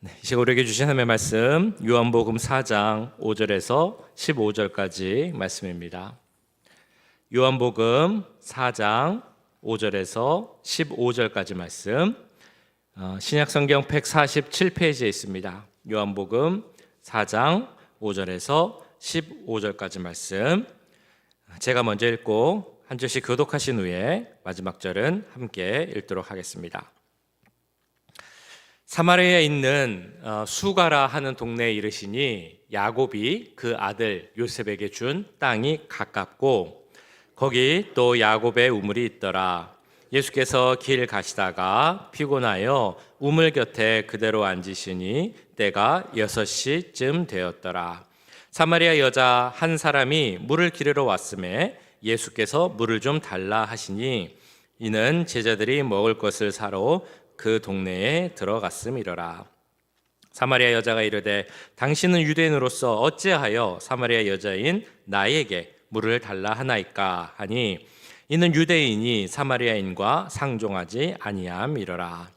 네, 이 시간 우리에게 주신 하나님의 말씀 요한복음 4장 5절에서 15절까지 말씀입니다. 요한복음 4장 5절에서 15절까지 말씀 어, 신약성경 147페이지에 있습니다. 요한복음 4장 5절에서 15절까지 말씀 제가 먼저 읽고 한 절씩 교독하신 후에 마지막 절은 함께 읽도록 하겠습니다. 사마리아에 있는 어, 수가라 하는 동네에 이르시니 야곱이 그 아들 요셉에게 준 땅이 가깝고 거기 또 야곱의 우물이 있더라. 예수께서 길 가시다가 피곤하여 우물 곁에 그대로 앉으시니 때가 여섯 시쯤 되었더라. 사마리아 여자 한 사람이 물을 기르러 왔음에 예수께서 물을 좀 달라 하시니 이는 제자들이 먹을 것을 사러 그 동네에 들어갔음이러라. 사마리아 여자가 이르되 당신은 유대인으로서 어찌하여 사마리아 여자인 나에게 물을 달라 하나이까 하니 이는 유대인이 사마리아인과 상종하지 아니함이러라.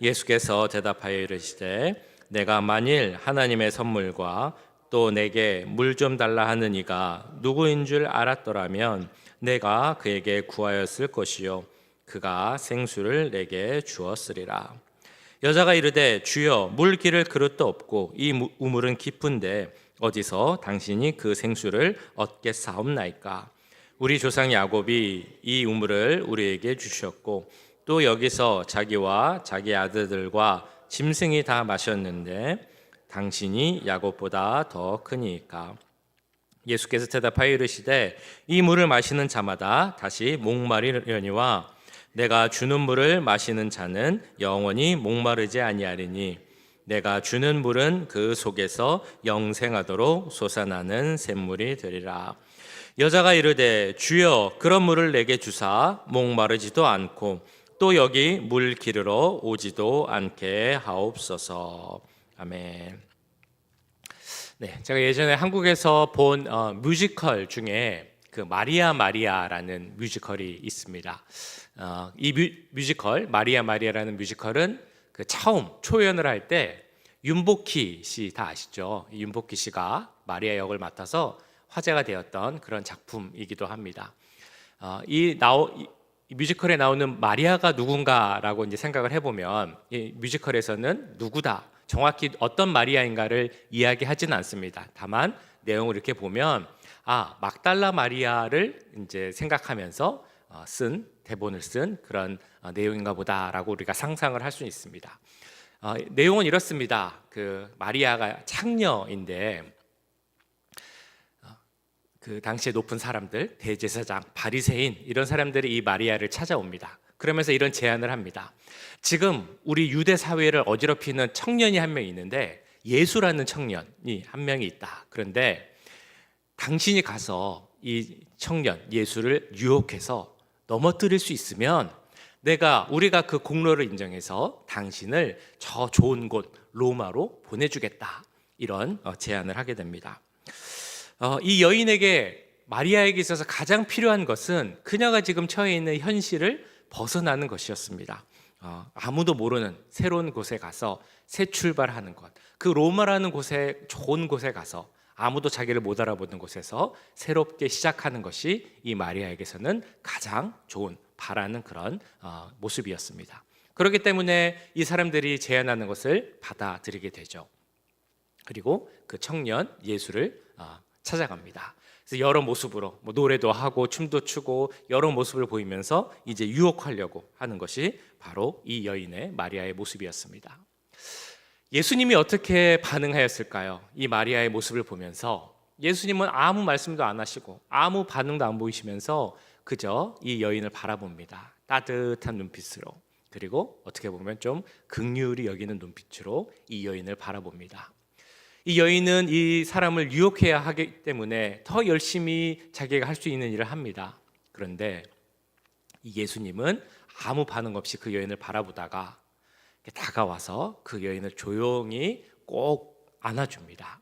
예수께서 대답하여 이르시되 내가 만일 하나님의 선물과 또 내게 물 좀 달라 하는 이가 누구인 줄 알았더라면 내가 그에게 구하였을 것이요 그가 생수를 내게 주었으리라. 여자가 이르되 주여 물 기를 그릇도 없고 이 무- 우물은 깊은데 어디서 당신이 그 생수를 얻겠사옵나이까? 우리 조상 야곱이 이 우물을 우리에게 주셨고 또 여기서 자기와 자기 아들들과 짐승이 다 마셨는데 당신이 야곱보다 더 크니까 예수께서 대답하여 이르시되 이 물을 마시는 자마다 다시 목마르려니와 내가 주는 물을 마시는 자는 영원히 목마르지 아니하리니 내가 주는 물은 그 속에서 영생하도록 솟아나는 샘물이 되리라 여자가 이르되 주여 그런 물을 내게 주사 목마르지도 않고 또 여기 물 기르러 오지도 않게 하옵소서 아멘. 네, 제가 예전에 한국에서 본 어, 뮤지컬 중에 그 마리아 마리아라는 뮤지컬이 있습니다. 어, 이 뮤, 뮤지컬 마리아 마리아라는 뮤지컬은 그 처음 초연을 할 때 윤복희 씨 다 아시죠? 이 윤복희 씨가 마리아 역을 맡아서 화제가 되었던 그런 작품이기도 합니다. 어, 이 나오 이, 이 뮤지컬에 나오는 마리아가 누군가라고 이제 생각을 해보면 이 뮤지컬에서는 누구다 정확히 어떤 마리아인가를 이야기하지는 않습니다. 다만 내용을 이렇게 보면 아 막달라 마리아를 이제 생각하면서 어, 쓴 대본을 쓴 그런 어, 내용인가 보다라고 우리가 상상을 할 수 있습니다. 어, 내용은 이렇습니다. 그 마리아가 창녀인데 그 당시에 높은 사람들, 대제사장, 바리새인 이런 사람들이 이 마리아를 찾아옵니다. 그러면서 이런 제안을 합니다. 지금 우리 유대 사회를 어지럽히는 청년이 한 명 있는데 예수라는 청년이 한 명이 있다. 그런데 당신이 가서 이 청년 예수를 유혹해서 넘어뜨릴 수 있으면 내가 우리가 그 공로를 인정해서 당신을 저 좋은 곳 로마로 보내주겠다. 이런 어, 제안을 하게 됩니다. 어, 이 여인에게 마리아에게 있어서 가장 필요한 것은 그녀가 지금 처해 있는 현실을 벗어나는 것이었습니다. 어, 아무도 모르는 새로운 곳에 가서 새 출발하는 것. 그 로마라는 곳에 좋은 곳에 가서 아무도 자기를 못 알아보는 곳에서 새롭게 시작하는 것이 이 마리아에게서는 가장 좋은 바라는 그런 어, 모습이었습니다. 그렇기 때문에 이 사람들이 제안하는 것을 받아들이게 되죠. 그리고 그 청년 예수를 어, 찾아갑니다. 그래서 여러 모습으로 뭐 노래도 하고 춤도 추고 여러 모습을 보이면서 이제 유혹하려고 하는 것이 바로 이 여인의 마리아의 모습이었습니다. 예수님이 어떻게 반응하였을까요? 이 마리아의 모습을 보면서 예수님은 아무 말씀도 안 하시고 아무 반응도 안 보이시면서 그저 이 여인을 바라봅니다. 따뜻한 눈빛으로 그리고 어떻게 보면 좀 극률이 여기는 눈빛으로 이 여인을 바라봅니다. 이 여인은 이 사람을 유혹해야 하기 때문에 더 열심히 자기가 할 수 있는 일을 합니다. 그런데 이 예수님은 아무 반응 없이 그 여인을 바라보다가 다가와서 그 여인을 조용히 꼭 안아줍니다.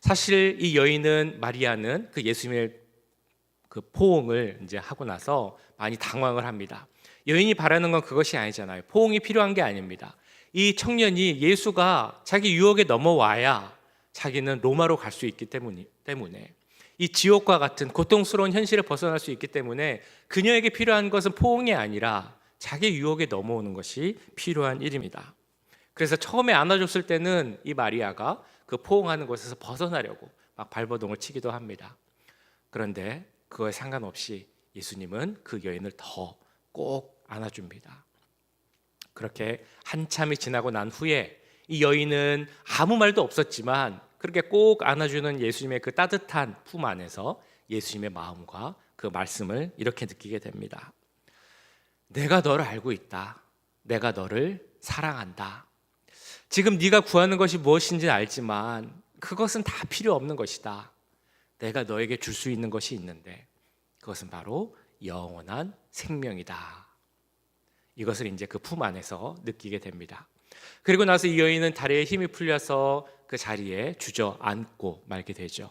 사실 이 여인은 마리아는 그 예수님의 그 포옹을 이제 하고 나서 많이 당황을 합니다. 여인이 바라는 건 그것이 아니잖아요. 포옹이 필요한 게 아닙니다. 이 청년이 예수가 자기 유혹에 넘어와야 자기는 로마로 갈 수 있기 때문에 이 지옥과 같은 고통스러운 현실을 벗어날 수 있기 때문에 그녀에게 필요한 것은 포옹이 아니라 자기 유혹에 넘어오는 것이 필요한 일입니다. 그래서 처음에 안아줬을 때는 이 마리아가 그 포옹하는 곳에서 벗어나려고 막 발버둥을 치기도 합니다. 그런데 그거에 상관없이 예수님은 그 여인을 더 꼭 안아줍니다. 그렇게 한참이 지나고 난 후에 이 여인은 아무 말도 없었지만 그렇게 꼭 안아주는 예수님의 그 따뜻한 품 안에서 예수님의 마음과 그 말씀을 이렇게 느끼게 됩니다. 내가 너를 알고 있다. 내가 너를 사랑한다. 지금 네가 구하는 것이 무엇인지 알지만 그것은 다 필요 없는 것이다. 내가 너에게 줄 수 있는 것이 있는데 그것은 바로 영원한 생명이다. 이것을 이제 그 품 안에서 느끼게 됩니다. 그리고 나서 이 여인은 다리에 힘이 풀려서 그 자리에 주저앉고 말게 되죠.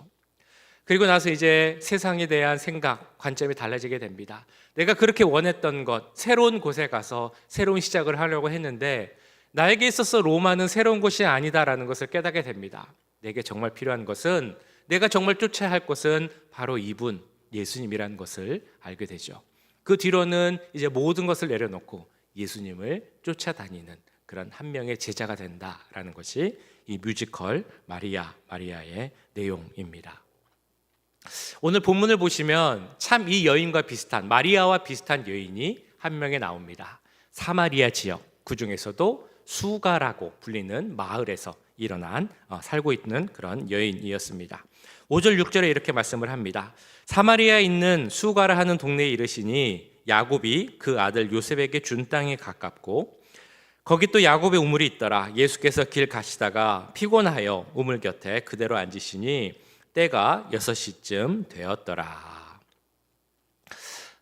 그리고 나서 이제 세상에 대한 생각, 관점이 달라지게 됩니다. 내가 그렇게 원했던 것, 새로운 곳에 가서 새로운 시작을 하려고 했는데 나에게 있어서 로마는 새로운 곳이 아니다라는 것을 깨닫게 됩니다. 내게 정말 필요한 것은 내가 정말 쫓아야 할 것은 바로 이분 예수님이라는 것을 알게 되죠. 그 뒤로는 이제 모든 것을 내려놓고 예수님을 쫓아다니는 그런 한 명의 제자가 된다라는 것이 이 뮤지컬 마리아 마리아의 내용입니다. 오늘 본문을 보시면 참 이 여인과 비슷한 마리아와 비슷한 여인이 한 명에 나옵니다. 사마리아 지역 그 중에서도 수가라고 불리는 마을에서 일어난 어, 살고 있는 그런 여인이었습니다. 5절 6절에 이렇게 말씀을 합니다. 사마리아에 있는 수가라 하는 동네에 이르시니 야곱이 그 아들 요셉에게 준 땅에 가깝고 거기 또 야곱의 우물이 있더라. 예수께서 길 가시다가 피곤하여 우물 곁에 그대로 앉으시니 때가 여섯 시쯤 되었더라.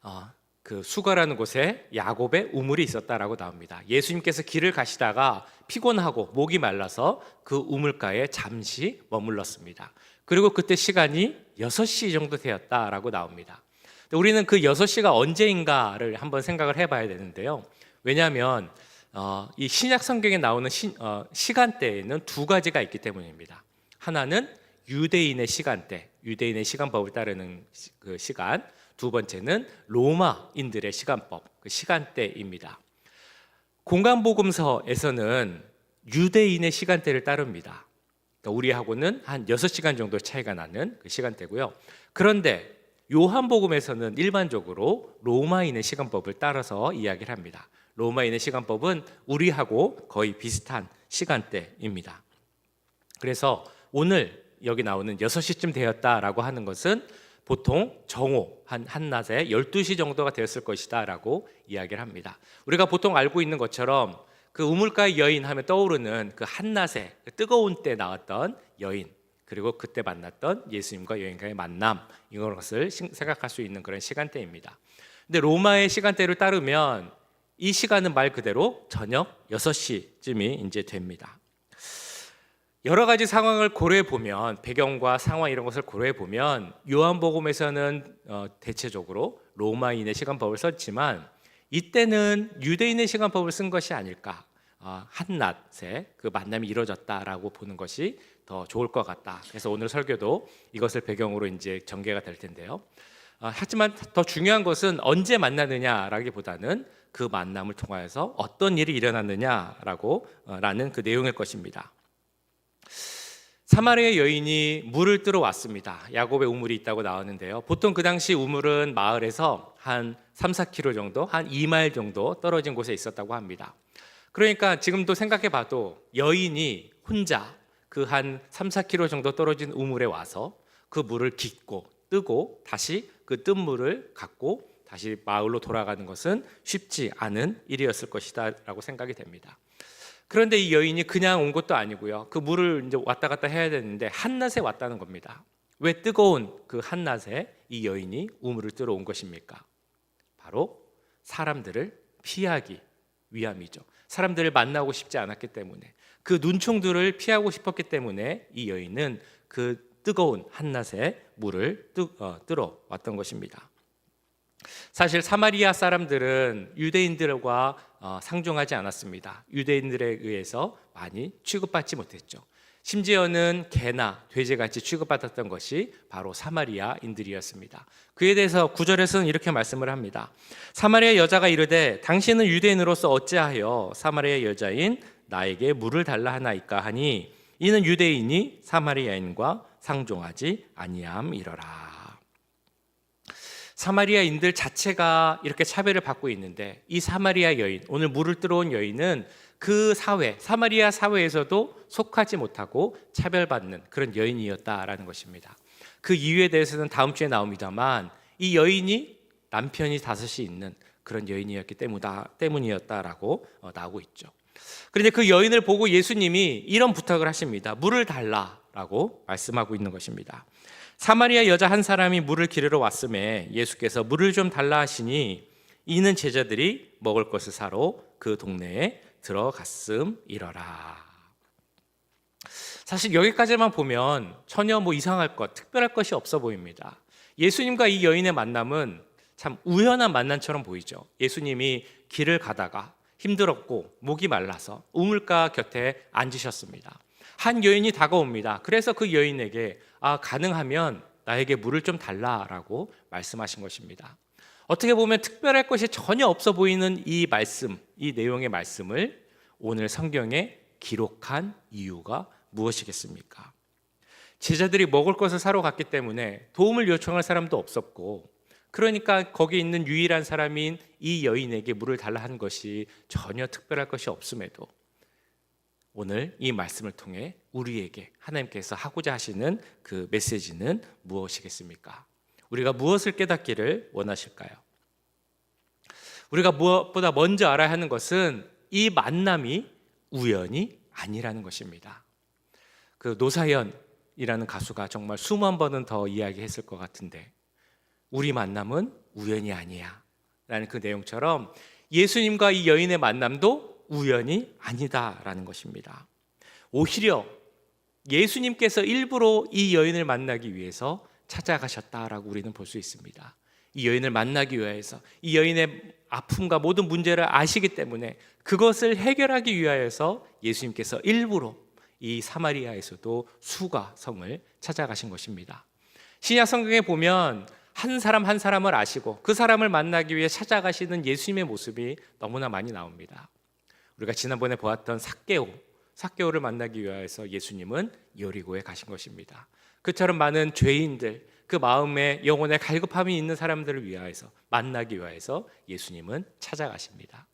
어, 그 수가라는 곳에 야곱의 우물이 있었다라고 나옵니다. 예수님께서 길을 가시다가 피곤하고 목이 말라서 그 우물가에 잠시 머물렀습니다. 그리고 그때 시간이 6시 정도 되었다라고 나옵니다. 우리는 그 6시가 언제인가를 한번 생각을 해봐야 되는데요. 왜냐하면 어, 이 신약 성경에 나오는 시, 어, 시간대에는 두 가지가 있기 때문입니다. 하나는 유대인의 시간대, 유대인의 시간법을 따르는 시, 그 시간. 두 번째는 로마인들의 시간법, 그 시간대입니다. 공간복음서에서는 유대인의 시간대를 따릅니다. 그러니까 우리하고는 한 6시간 정도 차이가 나는 그 시간대고요. 그런데 요한복음에서는 일반적으로 로마인의 시간법을 따라서 이야기를 합니다. 로마인의 시간법은 우리하고 거의 비슷한 시간대입니다. 그래서 오늘 여기 나오는 6시쯤 되었다라고 하는 것은 보통 정오 한 한낮에 12시 정도가 되었을 것이다라고 이야기를 합니다. 우리가 보통 알고 있는 것처럼 그 우물가의 여인 하면 떠오르는 그 한낮에 그 뜨거운 때 나왔던 여인 그리고 그때 만났던 예수님과 여인과의 만남 이런 것을 생각할 수 있는 그런 시간대입니다. 근데 로마의 시간대를 따르면 이 시간은 말 그대로 저녁 6시쯤이 이제 됩니다. 여러 가지 상황을 고려해 보면 배경과 상황 이런 것을 고려해 보면 요한복음에서는 어, 대체적으로 로마인의 시간법을 썼지만 이때는 유대인의 시간법을 쓴 것이 아닐까 어, 한낮에 그 만남이 이루어졌다라고 보는 것이 더 좋을 것 같다. 그래서 오늘 설교도 이것을 배경으로 이제 전개가 될 텐데요. 어, 하지만 더 중요한 것은 언제 만나느냐라기보다는 그 만남을 통하여서 어떤 일이 일어났느냐라고 라는 그 내용일 것입니다. 사마리아 여인이 물을 뜨러 왔습니다. 야곱의 우물이 있다고 나왔는데요. 보통 그 당시 우물은 마을에서 한 3, 4km 정도, 한 2마일 정도 떨어진 곳에 있었다고 합니다. 그러니까 지금도 생각해 봐도 여인이 혼자 그 한 3, 4km 정도 떨어진 우물에 와서 그 물을 깃고 뜨고 다시 그 뜬 물을 갖고 다시 마을로 돌아가는 것은 쉽지 않은 일이었을 것이다라고 생각이 됩니다. 그런데 이 여인이 그냥 온 것도 아니고요. 그 물을 이제 왔다 갔다 해야 되는데 한낮에 왔다는 겁니다. 왜 뜨거운 그 한낮에 이 여인이 우물을 뜨러 온 것입니까? 바로 사람들을 피하기 위함이죠. 사람들을 만나고 싶지 않았기 때문에 그 눈총들을 피하고 싶었기 때문에 이 여인은 그 뜨거운 한낮에 물을 뜨, 어, 뜨러 왔던 것입니다. 사실 사마리아 사람들은 유대인들과 어, 상종하지 않았습니다. 유대인들에 의해서 많이 취급받지 못했죠. 심지어는 개나 돼지같이 취급받았던 것이 바로 사마리아인들이었습니다. 그에 대해서 구절에서는 이렇게 말씀을 합니다. 사마리아 여자가 이르되 당신은 유대인으로서 어찌하여 사마리아 여자인 나에게 물을 달라 하나이까 하니 이는 유대인이 사마리아인과 상종하지 아니함이러라. 사마리아인들 자체가 이렇게 차별을 받고 있는데 이 사마리아 여인 오늘 물을 들어온 여인은 그 사회 사마리아 사회에서도 속하지 못하고 차별받는 그런 여인이었다라는 것입니다. 그 이유에 대해서는 다음 주에 나옵니다만 이 여인이 남편이 다섯이 있는 그런 여인이었기 때문이다, 때문이었다라고 어, 나오고 있죠. 그런데 그 여인을 보고 예수님이 이런 부탁을 하십니다. 물을 달라라고 말씀하고 있는 것입니다. 사마리아 여자 한 사람이 물을 기르러 왔음에 예수께서 물을 좀 달라 하시니 이는 제자들이 먹을 것을 사러 그 동네에 들어갔음이러라. 사실 여기까지만 보면 전혀 뭐 이상할 것, 특별할 것이 없어 보입니다. 예수님과 이 여인의 만남은 참 우연한 만남처럼 보이죠. 예수님이 길을 가다가 힘들었고 목이 말라서 우물가 곁에 앉으셨습니다. 한 여인이 다가옵니다. 그래서 그 여인에게 아 가능하면 나에게 물을 좀 달라라고 말씀하신 것입니다. 어떻게 보면 특별할 것이 전혀 없어 보이는 이 말씀, 이 내용의 말씀을 오늘 성경에 기록한 이유가 무엇이겠습니까? 제자들이 먹을 것을 사러 갔기 때문에 도움을 요청할 사람도 없었고 그러니까 거기 있는 유일한 사람인 이 여인에게 물을 달라 한 것이 전혀 특별할 것이 없음에도 오늘 이 말씀을 통해 우리에게 하나님께서 하고자 하시는 그 메시지는 무엇이겠습니까? 우리가 무엇을 깨닫기를 원하실까요? 우리가 무엇보다 먼저 알아야 하는 것은 이 만남이 우연이 아니라는 것입니다. 그 노사연이라는 가수가 정말 수만 번은 더 이야기했을 것 같은데 우리 만남은 우연이 아니야. 라는 그 내용처럼 예수님과 이 여인의 만남도 우연이 아니다라는 것입니다. 오히려 예수님께서 일부러 이 여인을 만나기 위해서 찾아가셨다라고 우리는 볼 수 있습니다. 이 여인을 만나기 위해서 이 여인의 아픔과 모든 문제를 아시기 때문에 그것을 해결하기 위하여서 예수님께서 일부러 이 사마리아에서도 수가 성을 찾아가신 것입니다. 신약 성경에 보면 한 사람 한 사람을 아시고 그 사람을 만나기 위해 찾아가시는 예수님의 모습이 너무나 많이 나옵니다. 우리가 지난번에 보았던 삭개오, 삭개오를 만나기 위해서 예수님은 여리고에 가신 것입니다. 그처럼 많은 죄인들, 그 마음에 영혼에 갈급함이 있는 사람들을 위하여서 만나기 위해서 예수님은 찾아가십니다.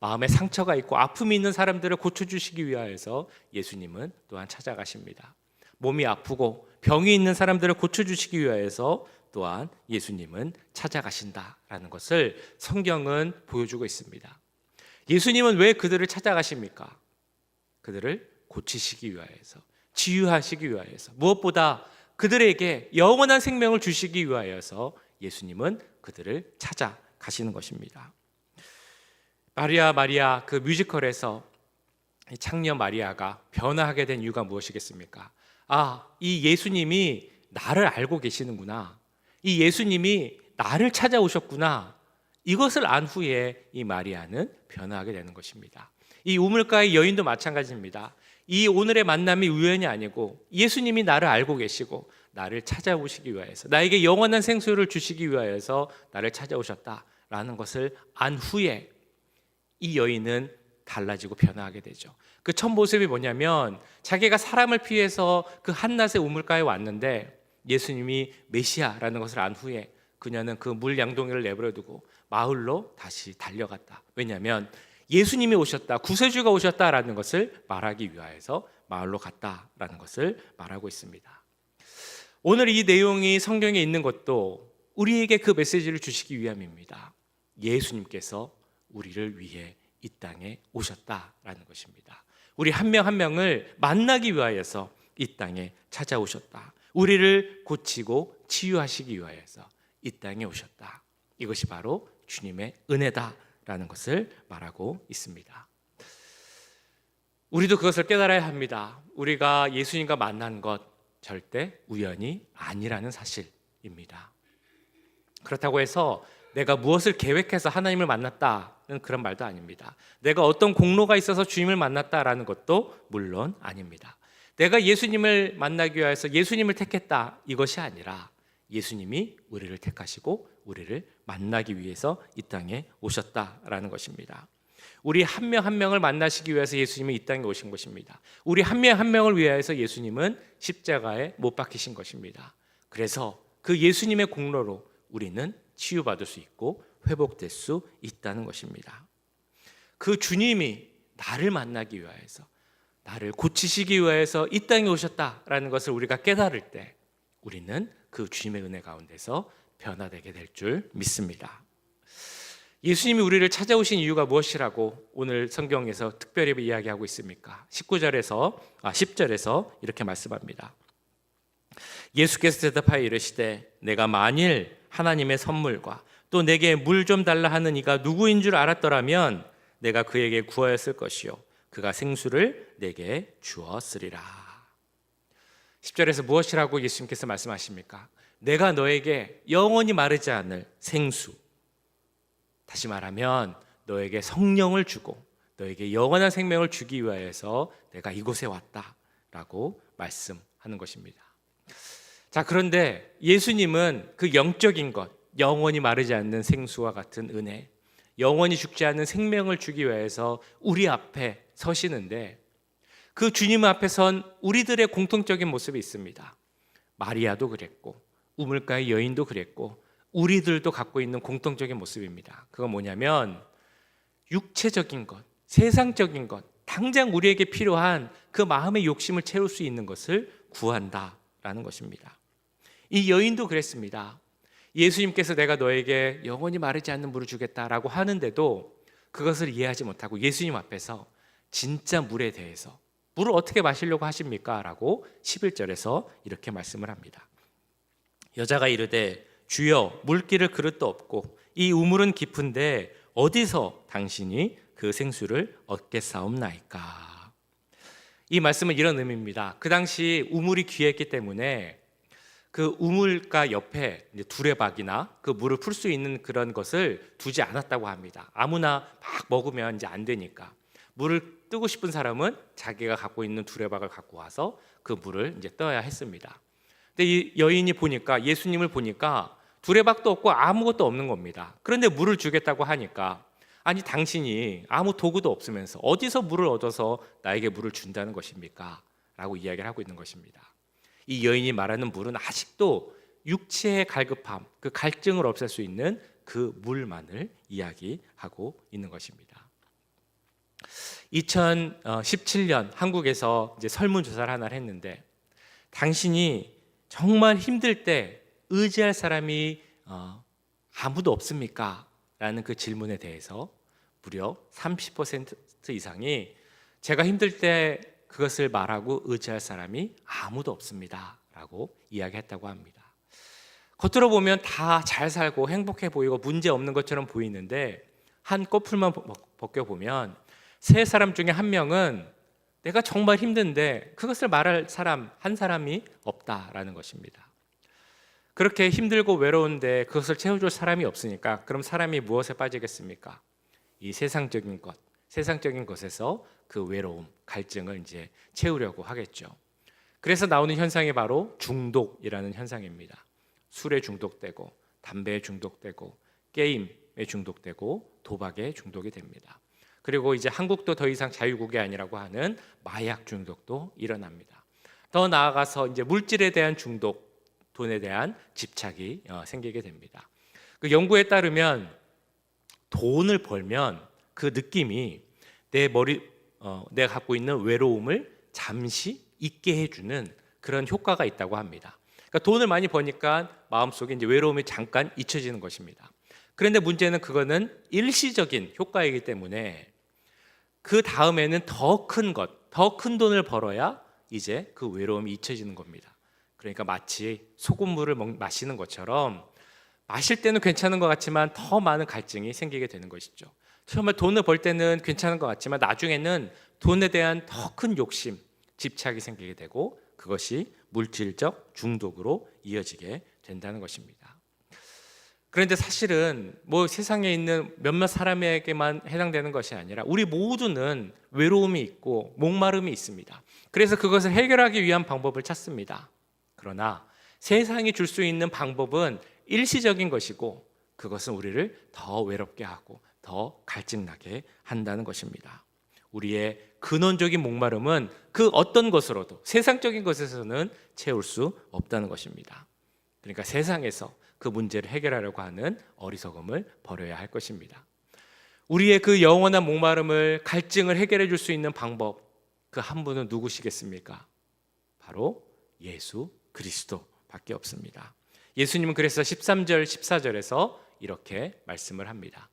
마음에 상처가 있고 아픔이 있는 사람들을 고쳐 주시기 위하여서 예수님은 또한 찾아가십니다. 몸이 아프고 병이 있는 사람들을 고쳐 주시기 위하여서 또한 예수님은 찾아가신다라는 것을 성경은 보여주고 있습니다. 예수님은 왜 그들을 찾아가십니까? 그들을 고치시기 위하여서, 치유하시기 위하여서, 무엇보다 그들에게 영원한 생명을 주시기 위하여서 예수님은 그들을 찾아가시는 것입니다. 마리아 마리아 그 뮤지컬에서 창녀 마리아가 변화하게 된 이유가 무엇이겠습니까? 아, 이 예수님이 나를 알고 계시는구나. 이 예수님이 나를 찾아오셨구나. 이것을 안 후에 이 마리아는 변화하게 되는 것입니다. 이 우물가의 여인도 마찬가지입니다. 이 오늘의 만남이 우연이 아니고 예수님이 나를 알고 계시고 나를 찾아오시기 위하여서 나에게 영원한 생수를 주시기 위하여서 나를 찾아오셨다라는 것을 안 후에 이 여인은 달라지고 변화하게 되죠. 그 첫 모습이 뭐냐면 자기가 사람을 피해서 그 한낮의 우물가에 왔는데 예수님이 메시아라는 것을 안 후에 그녀는 그 물 양동이를 내버려 두고 마을로 다시 달려갔다. 왜냐하면 예수님이 오셨다, 구세주가 오셨다라는 것을 말하기 위하여서 마을로 갔다라는 것을 말하고 있습니다. 오늘 이 내용이 성경에 있는 것도 우리에게 그 메시지를 주시기 위함입니다. 예수님께서 우리를 위해 이 땅에 오셨다라는 것입니다. 우리 한 명 한 명을 만나기 위하여서 이 땅에 찾아오셨다. 우리를 고치고 치유하시기 위하여서 이 땅에 오셨다. 이것이 바로 주님의 은혜다라는 것을 말하고 있습니다. 우리도 그것을 깨달아야 합니다. 우리가 예수님과 만난 것 절대 우연이 아니라는 사실입니다. 그렇다고 해서 내가 무엇을 계획해서 하나님을 만났다는 그런 말도 아닙니다. 내가 어떤 공로가 있어서 주님을 만났다라는 것도 물론 아닙니다. 내가 예수님을 만나기 위해서 예수님을 택했다 이것이 아니라 예수님이 우리를 택하시고 우리를 만나기 위해서 이 땅에 오셨다라는 것입니다. 우리 한 명한 명을 만나시기 위해서 예수님이 이 땅에 오신 것입니다. 우리 한명한 명을 위하여서 예수님은 십자가에 못 박히신 것입니다. 그래서 그 예수님의 공로로 우리는 치유받을 수 있고 회복될 수 있다는 것입니다. 그 주님이 나를 만나기 위하여서 나를 고치시기 위하여서 이 땅에 오셨다라는 것을 우리가 깨달을 때 우리는 그 주님의 은혜 가운데서 변화되게 될 줄 믿습니다. 예수님이 우리를 찾아오신 이유가 무엇이라고 오늘 성경에서 특별히 이야기하고 있습니까? 19절에서 아 10절에서 이렇게 말씀합니다. 예수께서 대답하여 이르시되 내가 만일 하나님의 선물과 또 내게 물 좀 달라 하는 이가 누구인 줄 알았더라면 내가 그에게 구하였을 것이요 그가 생수를 내게 주었으리라. 10절에서 무엇이라고 예수님께서 말씀하십니까? 내가 너에게 영원히 마르지 않을 생수. 다시 말하면 너에게 성령을 주고 너에게 영원한 생명을 주기 위하여서 내가 이곳에 왔다라고 말씀하는 것입니다. 자, 그런데 예수님은 그 영적인 것, 영원히 마르지 않는 생수와 같은 은혜, 영원히 죽지 않는 생명을 주기 위해서 우리 앞에 서시는데 그 주님 앞에 선 우리들의 공통적인 모습이 있습니다. 마리아도 그랬고 우물가의 여인도 그랬고 우리들도 갖고 있는 공통적인 모습입니다. 그건 뭐냐면 육체적인 것, 세상적인 것, 당장 우리에게 필요한 그 마음의 욕심을 채울 수 있는 것을 구한다라는 것입니다. 이 여인도 그랬습니다. 예수님께서 내가 너에게 영원히 마르지 않는 물을 주겠다라고 하는데도 그것을 이해하지 못하고 예수님 앞에서 진짜 물에 대해서 물을 어떻게 마시려고 하십니까? 라고 11절에서 이렇게 말씀을 합니다. 여자가 이르되 주여 물기를 그릇도 없고 이 우물은 깊은데 어디서 당신이 그 생수를 얻겠사옵나이까? 이 말씀은 이런 의미입니다. 그 당시 우물이 귀했기 때문에 그 우물가 옆에 두레박이나 그 물을 풀 수 있는 그런 것을 두지 않았다고 합니다. 아무나 막 먹으면 이제 안 되니까 물을 뜨고 싶은 사람은 자기가 갖고 있는 두레박을 갖고 와서 그 물을 이제 떠야 했습니다. 근데 이 여인이 보니까 예수님을 보니까 두레박도 없고 아무것도 없는 겁니다. 그런데 물을 주겠다고 하니까 아니 당신이 아무 도구도 없으면서 어디서 물을 얻어서 나에게 물을 준다는 것입니까? 라고 이야기를 하고 있는 것입니다. 이 여인이 말하는 물은 아직도 육체의 갈급함, 그 갈증을 없앨 수 있는 그 물만을 이야기하고 있는 것입니다. 2017년 한국에서 이제 설문조사를 하나를 했는데 당신이 정말 힘들 때 의지할 사람이 어, 아무도 없습니까? 라는 그 질문에 대해서 무려 30% 이상이 제가 힘들 때 그것을 말하고 의지할 사람이 아무도 없습니다. 라고 이야기했다고 합니다. 겉으로 보면 다 잘 살고 행복해 보이고 문제 없는 것처럼 보이는데 한 꼬풀만 벗겨 보면 세 사람 중에 한 명은 내가 정말 힘든데 그것을 말할 사람 한 사람이 없다라는 것입니다. 그렇게 힘들고 외로운데 그것을 채워줄 사람이 없으니까 그럼 사람이 무엇에 빠지겠습니까? 이 세상적인 것, 세상적인 것에서 그 외로움, 갈증을 이제 채우려고 하겠죠. 그래서 나오는 현상이 바로 중독이라는 현상입니다. 술에 중독되고 담배에 중독되고 게임에 중독되고 도박에 중독이 됩니다. 그리고 이제 한국도 더 이상 자유국이 아니라고 하는 마약 중독도 일어납니다. 더 나아가서 이제 물질에 대한 중독, 돈에 대한 집착이 어, 생기게 됩니다. 그 연구에 따르면 돈을 벌면 그 느낌이 내 머리 어, 내가 갖고 있는 외로움을 잠시 잊게 해주는 그런 효과가 있다고 합니다. 그러니까 돈을 많이 버니까 마음속에 이제 외로움이 잠깐 잊혀지는 것입니다. 그런데 문제는 그거는 일시적인 효과이기 때문에 그 다음에는 더 큰 것, 더 큰 돈을 벌어야 이제 그 외로움이 잊혀지는 겁니다. 그러니까 마치 소금물을 마시는 것처럼 마실 때는 괜찮은 것 같지만 더 많은 갈증이 생기게 되는 것이죠. 처음에 돈을 벌 때는 괜찮은 것 같지만 나중에는 돈에 대한 더 큰 욕심, 집착이 생기게 되고 그것이 물질적 중독으로 이어지게 된다는 것입니다. 그런데 사실은 뭐 세상에 있는 몇몇 사람에게만 해당되는 것이 아니라 우리 모두는 외로움이 있고 목마름이 있습니다. 그래서 그것을 해결하기 위한 방법을 찾습니다. 그러나 세상이 줄 수 있는 방법은 일시적인 것이고 그것은 우리를 더 외롭게 하고 더 갈증나게 한다는 것입니다. 우리의 근원적인 목마름은 그 어떤 것으로도 세상적인 것에서는 채울 수 없다는 것입니다. 그러니까 세상에서 그 문제를 해결하려고 하는 어리석음을 버려야 할 것입니다. 우리의 그 영원한 목마름을 갈증을 해결해 줄 수 있는 방법 그 한 분은 누구시겠습니까? 바로 예수 그리스도밖에 없습니다. 예수님은 그래서 13절 14절에서 이렇게 말씀을 합니다.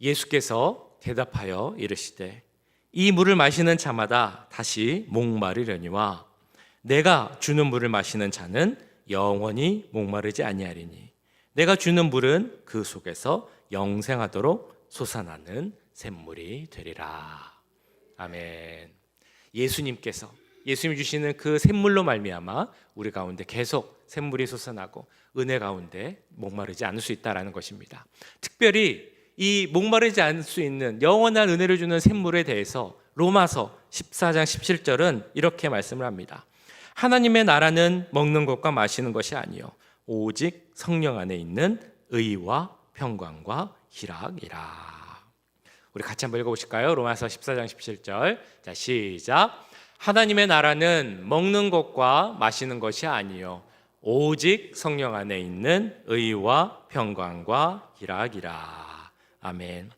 예수께서 대답하여 이르시되 이 물을 마시는 자마다 다시 목마르려니와 내가 주는 물을 마시는 자는 영원히 목마르지 아니하리니 내가 주는 물은 그 속에서 영생하도록 솟아나는 샘물이 되리라. 아멘. 예수님께서 예수님 주시는 그 샘물로 말미암아 우리 가운데 계속 샘물이 솟아나고 은혜 가운데 목마르지 않을 수 있다라는 것입니다. 특별히 이 목마르지 않을 수 있는 영원한 은혜를 주는 샘물에 대해서 로마서 14장 17절은 이렇게 말씀을 합니다. 하나님의 나라는 먹는 것과 마시는 것이 아니요 오직 성령 안에 있는 의와 평강과 희락이라. 우리 같이 한번 읽어보실까요? 로마서 14장 17절. 자 시작. 하나님의 나라는 먹는 것과 마시는 것이 아니요 오직 성령 안에 있는 의와 평강과 희락이라. 아멘.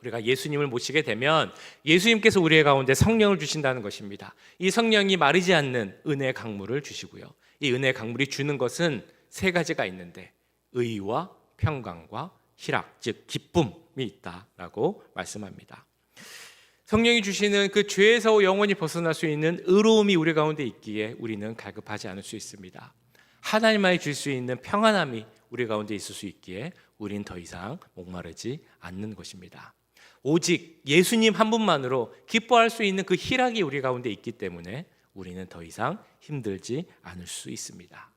우리가 예수님을 모시게 되면 예수님께서 우리의 가운데 성령을 주신다는 것입니다. 이 성령이 마르지 않는 은혜의 강물을 주시고요. 이 은혜의 강물이 주는 것은 세 가지가 있는데 의와 평강과 희락, 즉 기쁨이 있다라고 말씀합니다. 성령이 주시는 그 죄에서 영원히 벗어날 수 있는 의로움이 우리 가운데 있기에 우리는 갈급하지 않을 수 있습니다. 하나님만이 줄 수 있는 평안함이 우리 가운데 있을 수 있기에 우린 더 이상 목마르지 않는 것입니다. 오직 예수님 한 분만으로 기뻐할 수 있는 그 희락이 우리 가운데 있기 때문에 우리는 더 이상 힘들지 않을 수 있습니다.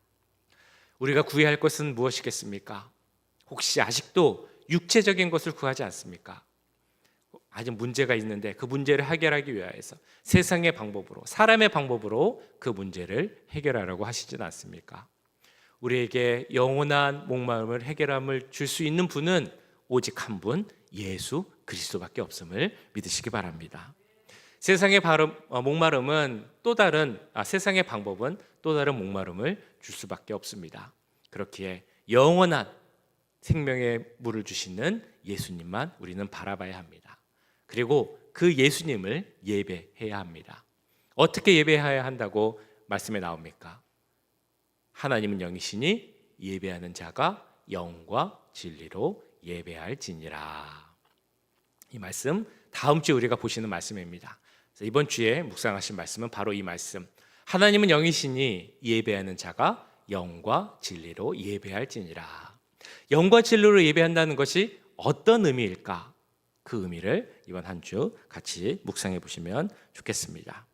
우리가 구해야 할 것은 무엇이겠습니까? 혹시 아직도 육체적인 것을 구하지 않습니까? 아직 문제가 있는데 그 문제를 해결하기 위하여서 세상의 방법으로 사람의 방법으로 그 문제를 해결하라고 하시진 않습니까? 우리에게 영원한 목마름을 해결함을 줄 수 있는 분은 오직 한 분 예수 그리스도밖에 없음을 믿으시기 바랍니다. 세상의 바름, 어, 목마름은 또 다른 아, 세상의 방법은 또 다른 목마름을 줄 수밖에 없습니다. 그렇기에 영원한 생명의 물을 주시는 예수님만 우리는 바라봐야 합니다. 그리고 그 예수님을 예배해야 합니다. 어떻게 예배해야 한다고 말씀에 나옵니까? 하나님은 영이시니 예배하는 자가 영과 진리로 예배할지니라. 이 말씀 다음 주에 우리가 보시는 말씀입니다. 이번 주에 묵상하신 말씀은 바로 이 말씀. 하나님은 영이시니 예배하는 자가 영과 진리로 예배할지니라. 영과 진리로 예배한다는 것이 어떤 의미일까? 그 의미를 이번 한 주 같이 묵상해 보시면 좋겠습니다.